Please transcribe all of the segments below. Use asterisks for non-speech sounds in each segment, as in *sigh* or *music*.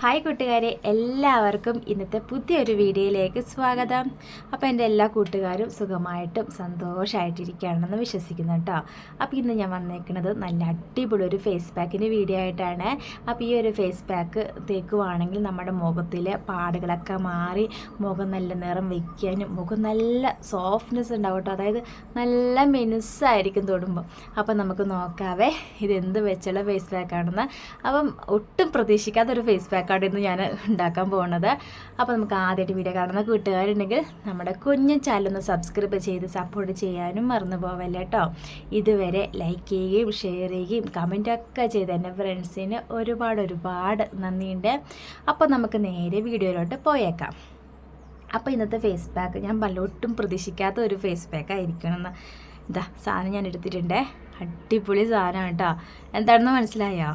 Hi കൂട്ടുകാരെ എല്ലാവർക്കും ഇന്നത്തെ പുതിയൊരു വീഡിയോയിലേക്ക് സ്വാഗതം. അപ്പോൾ എന്റെ എല്ലാ കൂട്ടുകാരും സുഖമായിട്ടും സന്തോഷമായിട്ടിരിക്കുകയാണെന്ന് വിശ്വസിക്കുന്നു കേട്ടോ. അപ്പോൾ ഇന്ന് ഞാൻ വന്നേക്കുന്നത് നല്ല അടിപൊളി ഒരു ഫേസ് പാക്കിന്റെ വീഡിയോ ആയിട്ടാണ്. അപ്പോൾ ഈ ഒരു ഫേസ് പാക്ക് തേക്കുവാണെങ്കിൽ നമ്മുടെ മുഖത്തിലെ പാടുകളൊക്കെ മാറി മുഖം നല്ല നിറം വയ്ക്കാനും മുഖം നല്ല സോഫ്റ്റ്നെസ് ഉണ്ടാവും കേട്ടോ. അതായത് നല്ല മിനുസായിരിക്കും തൊടുമ്പോൾ അപ്പോൾ നമുക്ക് നോക്കാവേ ഇതെന്ത് വെച്ചുള്ള ഫേസ് പാക്കാണെന്ന് അപ്പം ഒട്ടും പ്രതീക്ഷിക്കാത്തൊരു ഫേസ് ഫേസ് പാക്കാണ് ഇന്ന് ഞാൻ ഉണ്ടാക്കാൻ പോകുന്നത് അപ്പോൾ നമുക്ക് ആദ്യമായിട്ട് വീഡിയോ കാണുന്ന കൂട്ടുകാരുണ്ടെങ്കിൽ നമ്മുടെ കുഞ്ഞു ചാനലൊന്ന് സബ്സ്ക്രൈബ് ചെയ്ത് സപ്പോർട്ട് ചെയ്യാനും മറന്നു പോവല്ലേ കേട്ടോ ഇതുവരെ ലൈക്ക് ചെയ്യുകയും ഷെയർ ചെയ്യുകയും കമന്റൊക്കെ ചെയ്ത് എന്റെ ഫ്രണ്ട്സിന് ഒരുപാട് ഒരുപാട് നന്ദിയുണ്ട്. അപ്പോൾ നമുക്ക് നേരെ വീഡിയോയിലോട്ട് പോയേക്കാം. അപ്പോൾ ഇന്നത്തെ ഫേസ് പാക്ക് ഞാൻ പലൊട്ടും പ്രതീക്ഷിക്കാത്ത ഒരു ഫേസ് പാക്ക് ആയിരിക്കണമെന്ന് ഇതാ സാധനം ഞാൻ എടുത്തിട്ടുണ്ടേ. അടിപൊളി സാധനം കേട്ടോ എന്താണെന്ന് മനസ്സിലായോ?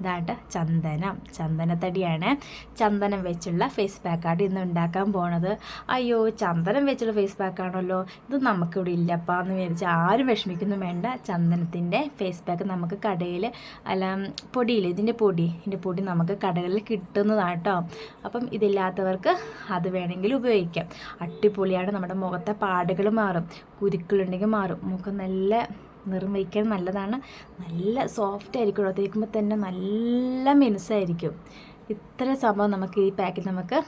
ഇതാട്ട് ചന്ദനം. ചന്ദനത്തടിയാണ് ചന്ദനം വെച്ചുള്ള ഫേസ് പാക്കാണ് ഇന്ന് ഉണ്ടാക്കാൻ പോണത്. അയ്യോ ചന്ദനം വെച്ചുള്ള ഫേസ് പാക്കാണല്ലോ ഇത് നമുക്കിവിടെ ഇല്ലപ്പാ എന്ന് വിചാരിച്ച് ആരും വിഷമിക്കുന്നു വേണ്ട. ചന്ദനത്തിന്റെ ഫേസ് പാക്ക് നമുക്ക് കടയിൽ അല്ല പൊടിയിൽ ഇതിന്റെ പൊടി. ഇതിന്റെ പൊടി നമുക്ക് കടകളിൽ കിട്ടുന്നതാട്ടോ കേട്ടോ അപ്പം ഇതില്ലാത്തവർക്ക് അത് വേണമെങ്കിൽ ഉപയോഗിക്കാം. അടിപൊളിയാണ്. നമ്മുടെ മുഖത്തെ പാടുകൾ മാറും. കുരുക്കളുണ്ടെങ്കിൽ മാറും. മുഖം നല്ല നിറം വയ്ക്കാൻ നല്ലതാണ്. നല്ല സോഫ്റ്റ് ആയിരിക്കും തേക്കുമ്പോൾ തന്നെ നല്ല മിനുസായിരിക്കും ഇത്ര സംഭവം നമുക്ക് ഈ പാക്കിൽ നമുക്ക്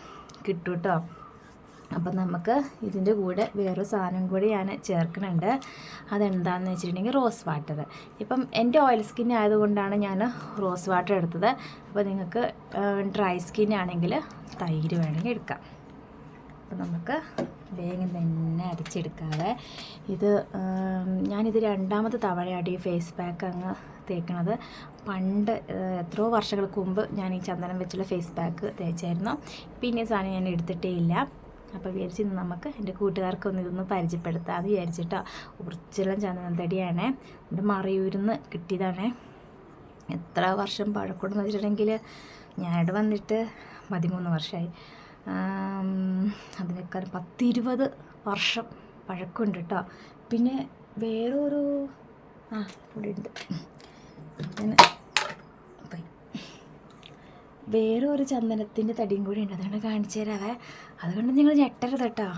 കിട്ടും കേട്ടോ അപ്പം നമുക്ക് ഇതിന്റെ കൂടെ വേറൊരു സാധനം കൂടി ഞാൻ ചേർക്കുന്നുണ്ട്. അതെന്താണെന്ന് വെച്ചിട്ടുണ്ടെങ്കിൽ റോസ് വാട്ടർ ഇപ്പം എന്റെ ഓയിൽ സ്കിൻ ആയതുകൊണ്ടാണ് ഞാൻ റോസ് വാട്ടർ എടുത്തത്. അപ്പോൾ നിങ്ങൾക്ക് ഡ്രൈ സ്കിൻ ആണെങ്കിൽ തൈര് വേണമെങ്കിൽ എടുക്കാം. അപ്പം നമുക്ക് വേഗം തന്നെ അരച്ചെടുക്കാവേ ഇത് ഞാനിത് രണ്ടാമത്തെ തവണയാണ് ഈ ഫേസ് പാക്ക് അങ്ങ് തേക്കണത്. പണ്ട് എത്രയോ വർഷങ്ങൾക്ക് മുമ്പ് ഞാൻ ഈ ചന്ദനം വെച്ചുള്ള ഫേസ് പാക്ക് തേച്ചായിരുന്നു. പിന്നെ സാധനം ഞാൻ എടുത്തിട്ടേ ഇല്ല. അപ്പോൾ വിചാരിച്ച് ഇന്ന് നമുക്ക് എന്റെ കൂട്ടുകാർക്കൊന്ന് ഇതൊന്ന് പരിചയപ്പെടുത്താം അത് വിചാരിച്ചിട്ടോ. ഒറിജിനൽ ചന്ദനം തടിയാണ്. എന്റെ മറയൂരിന്ന് കിട്ടിയതാണ്. എത്ര വർഷം പഴക്കമെന്ന് വെച്ചിട്ടുണ്ടെങ്കിൽ ഞാനിവിടെ വന്നിട്ട് പതിമൂന്ന് വർഷമായി. അതിനേക്കാൾ പത്തിരുപത് വർഷം പഴക്കമുണ്ട് കേട്ടോ പിന്നെ വേറൊരു ആ ഇവിടെ ഉണ്ട്. പോയി. വേറെ ഒരു ചന്ദനത്തിന്റെ തടിയും കൂടി ഉണ്ട്. അതുകൊണ്ട് കാണിച്ചു തരാവേ. അതുകൊണ്ട് നിങ്ങൾ ഞെട്ടരുത് കേട്ടോ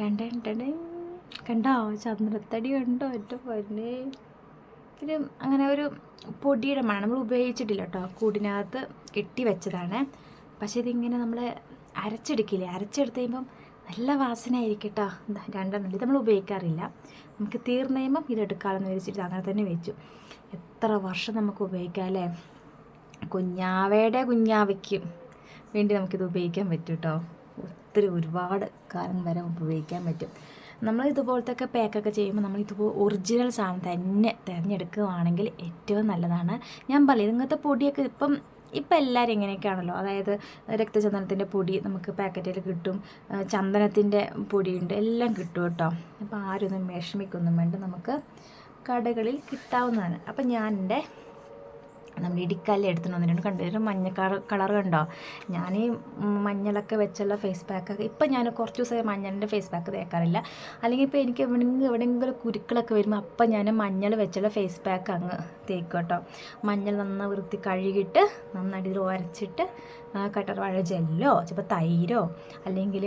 രണ്ടേ രണ്ടേ കണ്ടോ? ചന്ദനത്തടി കണ്ടോ? എന്റെ പൊന്നെ. പിന്നെ അങ്ങനെ ഒരു പൊടിയുടെ മണം നമ്മൾ ഉപയോഗിച്ചിട്ടില്ല കേട്ടോ കൂടിനകത്ത് കെട്ടി വെച്ചതാണ്. പക്ഷേ ഇതിങ്ങനെ നമ്മൾ അരച്ചെടുക്കില്ലേ? അരച്ചെടുത്ത് കഴിയുമ്പം നല്ല വാസന ആയിരിക്കും കേട്ടോ രണ്ടെണ്ണം ഇത് നമ്മൾ ഉപയോഗിക്കാറില്ല. നമുക്ക് തീർന്നു കഴിയുമ്പം ഇതെടുക്കാമെന്ന് വിചാരിച്ചിട്ട് അങ്ങനെ തന്നെ വെച്ചു. എത്ര വർഷം നമുക്ക് ഉപയോഗിക്കാം അല്ലേ? കുഞ്ഞാവയുടെ കുഞ്ഞാവയ്ക്കും വേണ്ടി നമുക്കിത് ഉപയോഗിക്കാൻ പറ്റും കേട്ടോ ഒത്തിരി ഒരുപാട് കാലം വരെ ഉപയോഗിക്കാൻ പറ്റും. നമ്മൾ ഇതുപോലത്തെ ഒക്കെ പാക്കൊക്കെ ചെയ്യുമ്പോൾ നമ്മൾ ഇതുപോലെ ഒറിജിനൽ സാധനം തന്നെ തിരഞ്ഞെടുക്കുകയാണെങ്കിൽ ഏറ്റവും നല്ലതാണ്. ഞാൻ പറയും ഇങ്ങനത്തെ പൊടിയൊക്കെ ഇപ്പം ഇപ്പം എല്ലാവരും ഇങ്ങനെയൊക്കെയാണല്ലോ. അതായത് രക്തചന്ദനത്തിന്റെ പൊടി നമുക്ക് പാക്കറ്റിൽ കിട്ടും. ചന്ദനത്തിന്റെ പൊടിയുണ്ട്. എല്ലാം കിട്ടും കേട്ടോ. അപ്പോൾ ആരൊന്നും വിഷമിക്കൊന്നും വേണ്ട. നമുക്ക് കടകളിൽ കിട്ടാവുന്നതാണ്. അപ്പം ഞാൻ എന്റെ നമ്മൾ ഇടിക്കല്ല് എടുത്തിട്ട് വന്നിട്ടുണ്ട് കണ്ടു. ഒരു മഞ്ഞ കളർ കളർ കണ്ടോ? ഞാൻ ഈ മഞ്ഞളൊക്കെ വെച്ചുള്ള ഫേസ് പാക്കൊക്കെ ഇപ്പം ഞാൻ കുറച്ച് ദിവസമായി മഞ്ഞളിന്റെ ഫേസ് പാക്ക് തേക്കാറില്ല. അല്ലെങ്കിൽ ഇപ്പോൾ എനിക്ക് എവിടെയെങ്കിലും എവിടെയെങ്കിലും കുരുക്കളൊക്കെ വരുമ്പോൾ അപ്പം ഞാൻ മഞ്ഞൾ വെച്ചുള്ള ഫേസ് പാക്ക് അങ്ങ് തേക്കും കേട്ടോ. മഞ്ഞൾ നന്നായി വൃത്തി കഴുകിയിട്ട് നന്നായിട്ട് ഇതിൽ ഉരച്ചിട്ട് കട്ടർ വാഴ ജെല്ലോ ചിലപ്പോൾ തൈരോ അല്ലെങ്കിൽ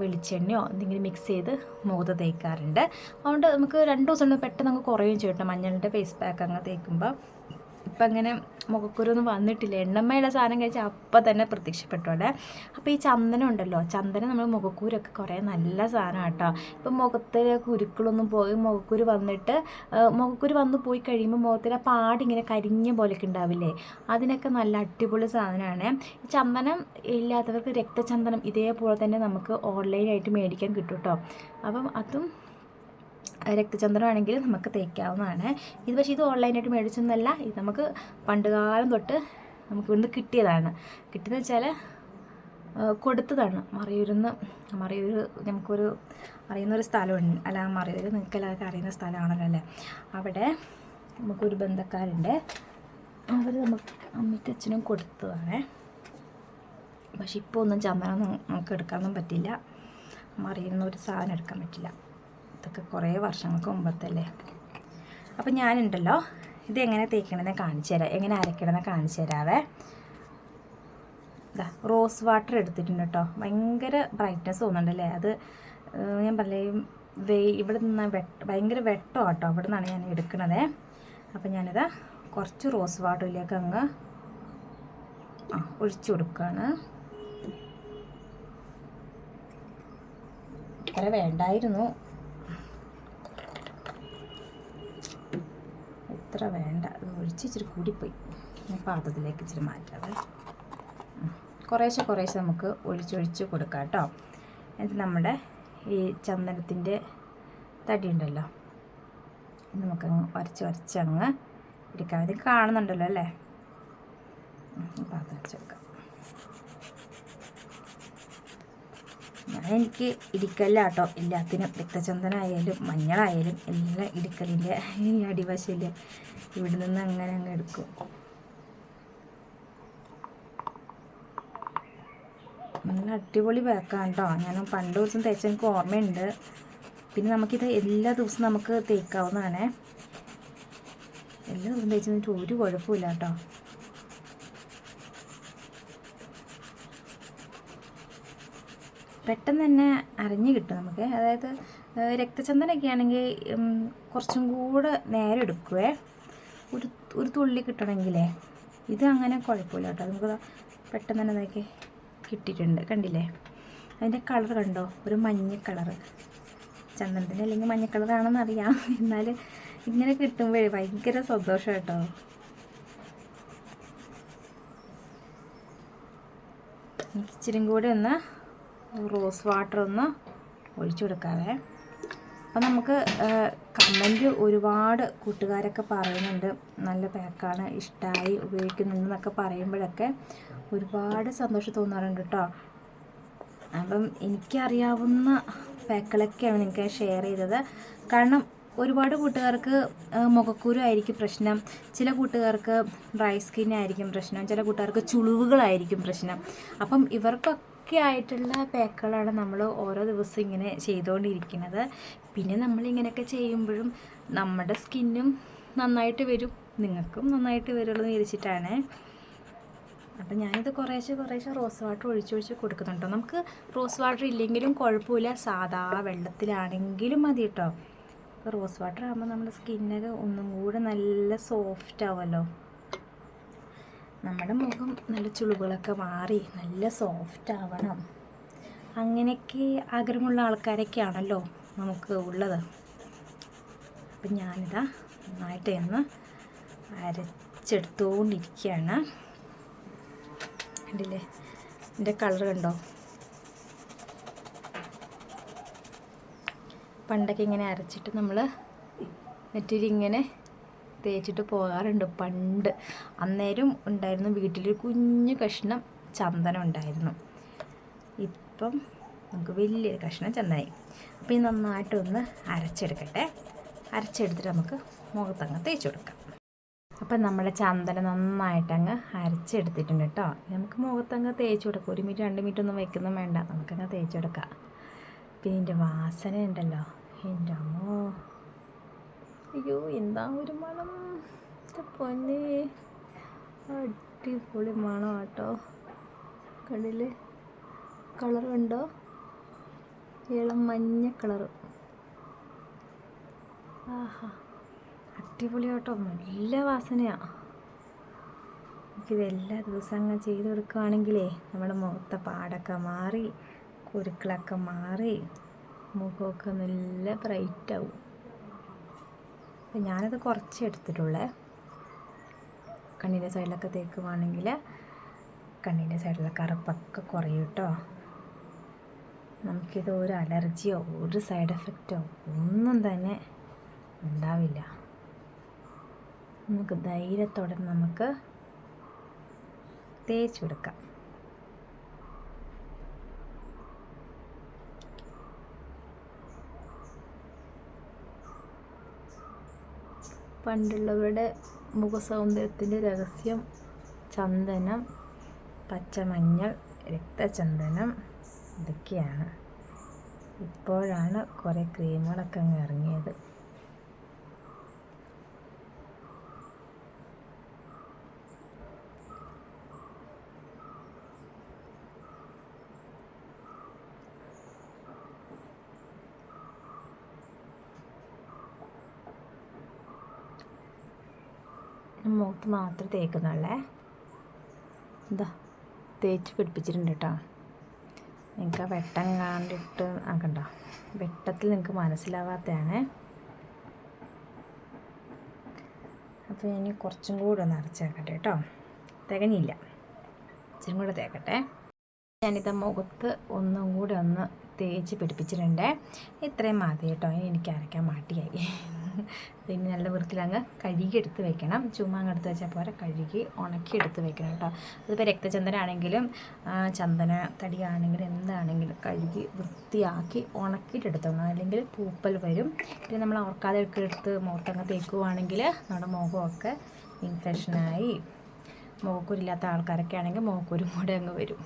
വെളിച്ചെണ്ണയോ എന്തെങ്കിലും മിക്സ് ചെയ്ത് മുഖത്ത് തേക്കാറുണ്ട്. അതുകൊണ്ട് നമുക്ക് രണ്ട് ദിവസം പെട്ടെന്ന് അങ്ങ് കുറയും ചെയ്യും കേട്ടോ മഞ്ഞളിന്റെ ഫേസ് പാക്ക് അങ്ങ് തേക്കുമ്പോൾ ഇപ്പം അങ്ങനെ മുഖക്കുരൊന്നും വന്നിട്ടില്ല. എണ്ണമ്മയുടെ സാധനം കഴിച്ചാൽ അപ്പം തന്നെ പ്രത്യക്ഷപ്പെട്ടോടെ. അപ്പോൾ ഈ ചന്ദനം ഉണ്ടല്ലോ ചന്ദനം നമ്മൾ മുഖക്കൂരൊക്കെ കുറേ നല്ല സാധനം കേട്ടോ ഇപ്പം മുഖത്തിലെ കുരുക്കളൊന്നും പോയി മുഖക്കുരു വന്നിട്ട് മുഖക്കുരു വന്ന് പോയി കഴിയുമ്പോൾ മുഖത്തിലെ പാടിങ്ങനെ കരിഞ്ഞ പോലെയൊക്കെ ഉണ്ടാവില്ലേ അതിനൊക്കെ നല്ല അടിപൊളി സാധനമാണ് ഈ ചന്ദനം ഇല്ലാത്തവർക്ക് രക്തചന്ദനം ഇതേപോലെ തന്നെ നമുക്ക് ഓൺലൈനായിട്ട് മേടിക്കാൻ കിട്ടും കേട്ടോ അപ്പം അതും രക്തചന്ദ്രമാണെങ്കിൽ നമുക്ക് തേക്കാവുന്നതാണ്. ഇത് പക്ഷേ ഇത് ഓൺലൈനായിട്ട് മേടിച്ചൊന്നുമല്ല ഇത് നമുക്ക് പണ്ടുകാലം തൊട്ട് നമുക്ക് ഇവിടുന്ന് കിട്ടിയതാണ്. കിട്ടിയെന്ന് വെച്ചാൽ കൊടുത്തതാണ്. മറയൂരിന്ന് മറയൂർ നമുക്കൊരു അറിയുന്നൊരു സ്ഥലമുണ്ട്. അല്ല മറയൂർ നിങ്ങൾക്ക് എല്ലാവർക്കും അറിയുന്ന സ്ഥലമാണല്ലോ അല്ലേ? അവിടെ നമുക്കൊരു ബന്ധക്കാരുണ്ട്. അവർ നമുക്ക് അമ്മയ്ക്ക് അച്ഛനും കൊടുത്തതാണ്. പക്ഷെ ഇപ്പോൾ ഒന്നും ചന്ദനം നമുക്ക് എടുക്കാനൊന്നും പറ്റില്ല. മറിയുന്ന ഒരു സാധനം എടുക്കാൻ പറ്റില്ല. ഇതൊക്കെ കുറേ വർഷങ്ങൾക്ക് മുമ്പത്തല്ലേ? അപ്പം ഞാനുണ്ടല്ലോ. ഇത് എങ്ങനെ തേക്കണമെന്ന് കാണിച്ചു തരാം. എങ്ങനെ അരക്കണമെന്ന് കാണിച്ചു തരാവേ. ഇതാ റോസ് വാട്ടർ എടുത്തിട്ടുണ്ട് കേട്ടോ. ഭയങ്കര ബ്രൈറ്റ്നെസ് തോന്നുന്നുണ്ടല്ലേ? അത് ഞാൻ പറയും വേ ഇവിടെ നിന്ന് വെട്ട ഭയങ്കര വെട്ടോ കേട്ടോ. അവിടെ നിന്നാണ് ഞാൻ എടുക്കണതേ. അപ്പം ഞാനിത് കുറച്ച് റോസ് വാട്ടറിലേക്ക് അങ്ങ് ആ ഒഴിച്ചു കൊടുക്കുകയാണ് ഇത്ര വേണ്ടായിരുന്നു. ഇത്ര വേണ്ട. അത് ഒഴിച്ച് ഇച്ചിരി കൂടിപ്പോയി. ഞാൻ പാത്രത്തിലേക്ക് ഇച്ചിരി മാറ്റാതെ. കുറേശ്ശെ കുറേശ്ശെ നമുക്ക് ഒഴിച്ചൊഴിച്ച് കൊടുക്കാം കേട്ടോ. എന്നിട്ട് നമ്മുടെ ഈ ചന്ദനത്തിന്റെ തടി ഉണ്ടല്ലോ ഇത് വരച്ച് ഉരച്ച് അങ്ങ് എടുക്കാം. ഇത് കാണുന്നുണ്ടല്ലോ അല്ലേ? പാത്രം വെച്ചെടുക്കാം ഞാൻ എനിക്ക് ഇടിക്കല്ല കേട്ടോ. എല്ലാത്തിനും രക്തചന്ദനായാലും മഞ്ഞളായാലും എല്ലാം ഇടിക്കലിന്റെ ഈ അടിവശമില്ല ഇവിടെ നിന്ന് അങ്ങനെ അങ്ങ് എടുക്കും. നല്ല അടിപൊളി വേക്കാണ് കേട്ടോ ഞാൻ പണ്ട് ദിവസം തേച്ച എനിക്ക് ഓർമ്മയുണ്ട്. പിന്നെ നമുക്കിത് എല്ലാ ദിവസവും നമുക്ക് തേക്കാവുന്നതാണേ. എല്ലാ ദിവസവും തേച്ച് നിന്നിട്ട് ഒരു കുഴപ്പമില്ല കേട്ടോ പെട്ടെന്ന് തന്നെ അരഞ്ഞു കിട്ടും നമുക്ക്. അതായത് രക്തചന്ദനൊക്കെ ആണെങ്കിൽ കുറച്ചും കൂടെ നേരം എടുക്കുവേ. ഒരു ഒരു തുള്ളി കിട്ടണമെങ്കിലേ ഇത് അങ്ങനെ കുഴപ്പമില്ല കേട്ടോ. നമുക്ക് പെട്ടെന്ന് തന്നെ നോക്കി കിട്ടിയിട്ടുണ്ട്. കണ്ടില്ലേ? അതിന്റെ കളർ കണ്ടോ? ഒരു മഞ്ഞ കളറ് ചന്ദനത്തിന്റെ അല്ലെങ്കിൽ മഞ്ഞ കളറാണെന്ന് അറിയാം. *laughs* എന്നാൽ ഇങ്ങനെ കിട്ടുമ്പോഴേ ഭയങ്കര സന്തോഷം കേട്ടോ. ഇച്ചിരിയും കൂടി ഒന്ന് റോസ് വാട്ടർ ഒന്ന് ഒഴിച്ചു കൊടുക്കാവേ. അപ്പം നമുക്ക് കമന്റ് ഒരുപാട് കൂട്ടുകാരൊക്കെ പറയുന്നുണ്ട്. നല്ല പാക്കാണ് ഇഷ്ടമായി ഉപയോഗിക്കുന്നുണ്ടെന്നൊക്കെ പറയുമ്പോഴൊക്കെ ഒരുപാട് സന്തോഷം തോന്നാറുണ്ട് കേട്ടോ അപ്പം എനിക്കറിയാവുന്ന പാക്കുകളൊക്കെയാണ് നിങ്ങൾക്ക് ഷെയർ ചെയ്തത്. കാരണം ഒരുപാട് കൂട്ടുകാർക്ക് മുഖക്കുരു ആയിരിക്കും പ്രശ്നം. ചില കൂട്ടുകാർക്ക് ഡ്രൈ സ്കിൻ ആയിരിക്കും പ്രശ്നം. ചില കൂട്ടുകാർക്ക് ചുളിവുകളായിരിക്കും പ്രശ്നം. അപ്പം ഇവർക്കൊക്കെ ആയിട്ടുള്ള പാക്കുകളാണ് നമ്മൾ ഓരോ ദിവസം ഇങ്ങനെ ചെയ്തുകൊണ്ടിരിക്കുന്നത്. പിന്നെ നമ്മൾ ഇങ്ങനെയൊക്കെ ചെയ്യുമ്പോഴും നമ്മുടെ സ്കിന്നും നന്നായിട്ട് വരും. നിങ്ങൾക്കും നന്നായിട്ട് വരുള്ളൂ എന്ന് വിചാരിച്ചിട്ടാണ്. അപ്പം ഞാനിത് കുറേശ്ശെ കുറേശ്ശെ റോസ് വാട്ടർ ഒഴിച്ചൊഴിച്ച് കൊടുക്കുന്നുണ്ടോ. നമുക്ക് റോസ് വാട്ടർ ഇല്ലെങ്കിലും കുഴപ്പമില്ല. സാധാ വെള്ളത്തിലാണെങ്കിലും മതി കേട്ടോ. റോസ് വാട്ടർ ആകുമ്പോൾ നമ്മുടെ സ്കിന്നൊക്കെ ഒന്നും കൂടെ നല്ല സോഫ്റ്റ് ആവുമല്ലോ. നമ്മുടെ മുഖം നല്ല ചുളിവുകളൊക്കെ മാറി നല്ല സോഫ്റ്റ് ആവണം. അങ്ങനെയൊക്കെ ആഗ്രഹമുള്ള ആൾക്കാരൊക്കെയാണല്ലോ നമുക്ക് ഉള്ളത്. അപ്പം ഞാനിതാ നന്നായിട്ട് ഒന്ന് അരച്ചെടുത്തുകൊണ്ടിരിക്കുകയാണ് കണ്ടില്ലേ? എന്റെ കളർ കണ്ടോ? പണ്ടൊക്കെ ഇങ്ങനെ അരച്ചിട്ട് നമ്മൾ നെറ്റിലിങ്ങനെ തേച്ചിട്ട് പോകാറുണ്ട്. പണ്ട് അന്നേരം ഉണ്ടായിരുന്നു വീട്ടിലൊരു കുഞ്ഞു കഷ്ണം ചന്ദനം ഉണ്ടായിരുന്നു. ഇപ്പം നമുക്ക് വലിയൊരു കഷ്ണം ചന്ദനായി. അപ്പോൾ ഈ നന്നായിട്ടൊന്ന് അരച്ചെടുക്കട്ടെ. അരച്ചെടുത്തിട്ട് നമുക്ക് മുഖത്തങ്ങ് തേച്ച് കൊടുക്കാം. അപ്പം നമ്മുടെ ചന്ദനം നന്നായിട്ടങ്ങ് അരച്ചെടുത്തിട്ടുണ്ട് കേട്ടോ. നമുക്ക് മുഖത്തങ്ങ് തേച്ച് കൊടുക്കാം. ഒരു മിനിറ്റ് രണ്ട് മിനിറ്റ് ഒന്നും വെക്കുന്നതും വേണ്ട. നമുക്കങ്ങ് തേച്ച് കൊടുക്കാം. പിന്നെ ഇതിന്റെ വാസന ഉണ്ടല്ലോ. എന്റെ അയ്യോ എന്താ ഒരു മണം? പൊന്നെ. അടിപൊളി മണം കേട്ടോ കളർ ഉണ്ടോ? ഇളം മഞ്ഞ കളറ് ആഹാ. അടിപൊളി കേട്ടോ നല്ല വാസനയാ. എല്ലാ ദിവസവും അങ്ങ് ചെയ്ത് കൊടുക്കുകയാണെങ്കിലേ നമ്മുടെ മുഖത്തെ പാടൊക്കെ മാറി കുരുക്കളൊക്കെ മാറി മുഖമൊക്കെ നല്ല ബ്രൈറ്റ് ആവും. അപ്പം ഞാനത് കുറച്ച് എടുത്തിട്ടുള്ളേ. കണ്ണിന്റെ സൈഡിലൊക്കെ തേക്കുവാണെങ്കിൽ കണ്ണിന്റെ സൈഡിലെ കറുപ്പൊക്കെ കുറയും കേട്ടോ. നമുക്കിത് ഒരു അലർജിയോ ഒരു സൈഡ് എഫക്റ്റോ ഒന്നും തന്നെ ഉണ്ടാവില്ല. നമുക്ക് ധൈര്യത്തോടെ നമുക്ക് തേച്ച് പണ്ടുള്ളവരുടെ മുഖസൗന്ദര്യത്തിന്റെ രഹസ്യം ചന്ദനം പച്ചമഞ്ഞൾ രക്തചന്ദനം ഇതൊക്കെയാണ്. ഇപ്പോഴാണ് കുറേ ക്രീമുകളൊക്കെ അങ്ങ് ഇറങ്ങിയത്. മുഖത്ത് മാത്രം തേക്കുന്നുള്ളേ? എന്താ തേച്ച് പിടിപ്പിച്ചിട്ടുണ്ട് കേട്ടോ. നിങ്ങൾക്ക് ആ വെട്ടം കണ്ടിട്ട് ആക്കണ്ട വെട്ടത്തിൽ നിങ്ങൾക്ക് മനസ്സിലാവാത്തതാണ്. അപ്പോൾ ഇനി കുറച്ചും കൂടെ ഒന്ന് അരച്ചേക്കട്ടെ കേട്ടോ. തികഞ്ഞില്ല. ഇച്ചിരി കൂടെ തേക്കട്ടെ. ഞാനിത് മുഖത്ത് ഒന്നും കൂടെ ഒന്ന് തേച്ച് പിടിപ്പിച്ചിട്ടുണ്ട്. ഇത്രയും മതി കേട്ടോ. എനിക്ക് അരയ്ക്കാൻ മാട്ടിയായി പിന്നെ നല്ല വൃത്തിയിൽ അങ്ങ് കഴുകി എടുത്ത് വെക്കണം. ചുമ്മാ അങ്ങ് എടുത്ത് വെച്ചാൽ പോരെ. കഴുകി ഉണക്കി എടുത്ത് വെക്കണം കേട്ടോ. അതിപ്പോൾ രക്തചന്ദനാണെങ്കിലും ചന്ദന തടിയാണെങ്കിലും എന്താണെങ്കിലും കഴുകി വൃത്തിയാക്കി ഉണക്കിയിട്ട് എടുത്തോണം അല്ലെങ്കിൽ പൂപ്പൽ വരും. പിന്നെ നമ്മൾ ഓർക്കാതെ ഒക്കെ എടുത്ത് മുഖത്തങ്ങ് തേക്കുവാണെങ്കിൽ നമ്മുടെ മുഖമൊക്കെ ഇൻഫെക്ഷനായി മുഖക്കുരില്ലാത്ത ആൾക്കാരൊക്കെ ആണെങ്കിൽ മുഖക്കുരും കൂടെ അങ്ങ് വരും.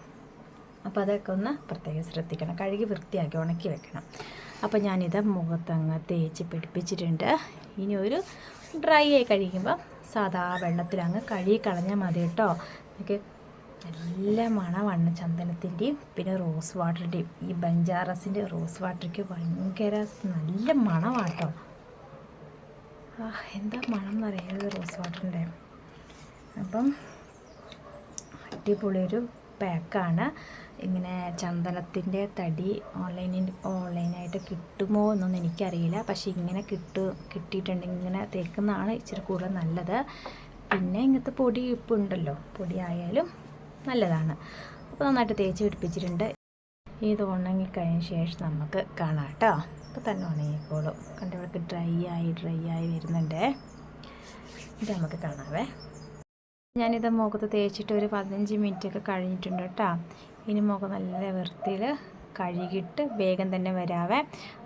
അപ്പോൾ അതൊക്കെ ഒന്ന് പ്രത്യേകം ശ്രദ്ധിക്കണം. കഴുകി വൃത്തിയാക്കി ഉണക്കി വെക്കണം. അപ്പോൾ ഞാനിത് മുഖത്തങ്ങ് തേച്ച് പിടിപ്പിച്ചിട്ടുണ്ട്. ഇനി ഒരു ഡ്രൈ ആയി കഴിയുമ്പോൾ സാധാ വെള്ളത്തിലങ്ങ് കഴുകി കളഞ്ഞാൽ മതി കേട്ടോ. എനിക്ക് നല്ല മണമാണ് ചന്ദനത്തിന്റെയും പിന്നെ റോസ് വാട്ടറിന്റെയും ഈ ബഞ്ചാറസിന്റെ റോസ് വാട്ടർക്ക് ഭയങ്കര നല്ല മണമാട്ടോ ആ എന്താ മണം എന്നറിയാതെ റോസ് വാട്ടറിന്റെ അപ്പം അടിപൊളി ഒരു പാക്കാണ്. ഇങ്ങനെ ചന്ദനത്തിന്റെ തടി ഓൺലൈനിൽ ഓൺലൈനായിട്ട് കിട്ടുമോ എന്നൊന്നും എനിക്കറിയില്ല. പക്ഷേ ഇങ്ങനെ കിട്ടു കിട്ടിയിട്ടുണ്ടെങ്കിൽ ഇങ്ങനെ തേക്കുന്നതാണ് ഇച്ചിരി കൂടുതൽ നല്ലത്. പിന്നെ ഇങ്ങനത്തെ പൊടി ഇപ്പം ഉണ്ടല്ലോ പൊടി ആയാലും നല്ലതാണ്. അപ്പോൾ നന്നായിട്ട് തേച്ച് പിടിപ്പിച്ചിട്ടുണ്ട്. ഇത് ഉണങ്ങിക്കഴിഞ്ഞ ശേഷം നമുക്ക് കാണാം കേട്ടോ. അപ്പോൾ തന്നെ ഉണങ്ങിക്കോളും. കണ്ടവർക്ക് ഡ്രൈ ആയി ഡ്രൈ ആയി വരുന്നുണ്ട്. ഇത് നമുക്ക് കാണാവേ. ഞാനിത് മുഖത്ത് തേച്ചിട്ട് ഒരു പതിനഞ്ച് മിനിറ്റൊക്കെ കഴിഞ്ഞിട്ടുണ്ട് കേട്ടോ. ഇനി മുഖം നല്ല വൃത്തിയിൽ കഴുകിയിട്ട് വേഗം തന്നെ വരാവേ.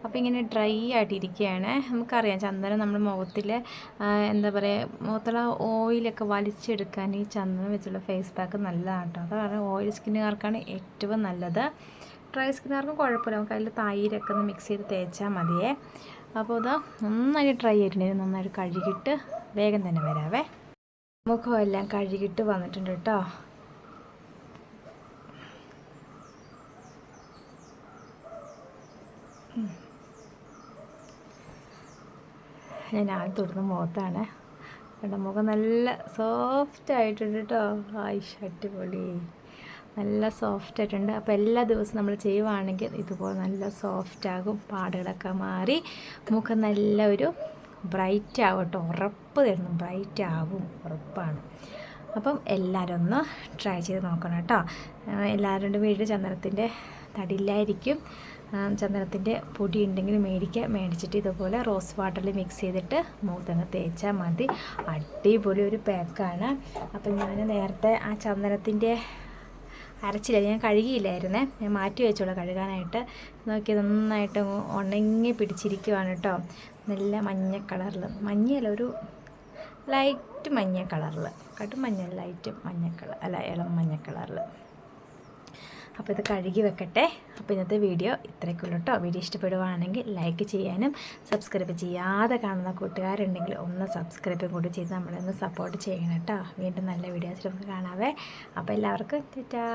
അപ്പോൾ ഇങ്ങനെ ഡ്രൈ ആയിട്ടിരിക്കുകയാണ്. നമുക്കറിയാം ചന്ദനം നമ്മുടെ മുഖത്തിൽ എന്താ പറയുക മുഖത്തുള്ള ഓയിലൊക്കെ വലിച്ചെടുക്കാൻ ഈ ചന്ദനം വെച്ചുള്ള ഫേസ് പാക്ക് നല്ലതാണ് കേട്ടോ. കാരണം ഓയിൽ സ്കിന്നുകാർക്കാണ് ഏറ്റവും നല്ലത്. ഡ്രൈ സ്കിന്നുകാർക്കും കുഴപ്പമില്ല. നമുക്ക് അതിൽ തൈരൊക്കെ ഒന്ന് മിക്സ് ചെയ്ത് തേച്ചാൽ മതിയേ. അപ്പോൾ ഇത് നന്നായിട്ട് ഡ്രൈ ആയിട്ടുണ്ടെങ്കിൽ നന്നായിട്ട് കഴുകിയിട്ട് വേഗം തന്നെ വരാവേ. മുഖമെല്ലാം കഴുകിയിട്ട് വന്നിട്ടുണ്ട് കേട്ടോ. ഞാൻ ആദ്യം തൊടുന്ന മുഖത്താണ്. എന്റെ മുഖം നല്ല സോഫ്റ്റ് ആയിട്ടുണ്ട് കേട്ടോ. ആയിഷ് പൊളി നല്ല സോഫ്റ്റ് ആയിട്ടുണ്ട്. അപ്പോൾ എല്ലാ ദിവസവും നമ്മൾ ചെയ്യുവാണെങ്കിൽ ഇതുപോലെ നല്ല സോഫ്റ്റ് ആകും. പാടുകളൊക്കെ മാറി മുഖം നല്ല ഒരു ബ്രൈറ്റ് ആവട്ടോ ഉറപ്പ് തരുന്നു. ബ്രൈറ്റ് ആവും ഉറപ്പാണ്. അപ്പം എല്ലാവരും ഒന്ന് ട്രൈ ചെയ്ത് നോക്കണം കേട്ടോ. എല്ലാവരുടെ വീട് ചന്ദനത്തിന്റെ തടിയില്ലായിരിക്കും ചന്ദനത്തിന്റെ പൊടി ഉണ്ടെങ്കിൽ മേടിക്കുക മേടിച്ചിട്ട് ഇതുപോലെ റോസ് വാട്ടറിൽ മിക്സ് ചെയ്തിട്ട് മുഖത്തങ്ങ് തേച്ചാൽ മതി. അടിപൊളി ഒരു പാക്കാണ് അപ്പം ഞാൻ നേരത്തെ ആ ചന്ദനത്തിന്റെ അരച്ചില്ല. ഞാൻ കഴുകിയില്ലായിരുന്നേ. ഞാൻ മാറ്റി വെച്ചോളൂ കഴുകാനായിട്ട്. നോക്കി നന്നായിട്ട് ഉണങ്ങി പിടിച്ചിരിക്കുവാണ് കേട്ടോ. നല്ല മഞ്ഞ കളറിൽ മഞ്ഞയല്ല ഒരു ലൈറ്റ് മഞ്ഞ കളറിൽ കടും മഞ്ഞ ലൈറ്റ് മഞ്ഞ കളർ അല്ല ഇളം മഞ്ഞ കളറിൽ അപ്പോൾ ഇത് കഴുകി വെക്കട്ടെ. അപ്പോൾ ഇന്നത്തെ വീഡിയോ ഇത്രയ്ക്കുള്ളൂ കേട്ടോ വീഡിയോ ഇഷ്ടപ്പെടുവാണെങ്കിൽ ലൈക്ക് ചെയ്യാനും സബ്സ്ക്രൈബ് ചെയ്യാതെ കാണുന്ന കൂട്ടുകാരുണ്ടെങ്കിൽ ഒന്ന് സബ്സ്ക്രൈബും കൂടി ചെയ്ത് നമ്മളൊന്ന് സപ്പോർട്ട് ചെയ്യണം കേട്ടോ വീണ്ടും നല്ല വീഡിയോസ് നമുക്ക് കാണാവേ. അപ്പോൾ എല്ലാവർക്കും ടാറ്റാ.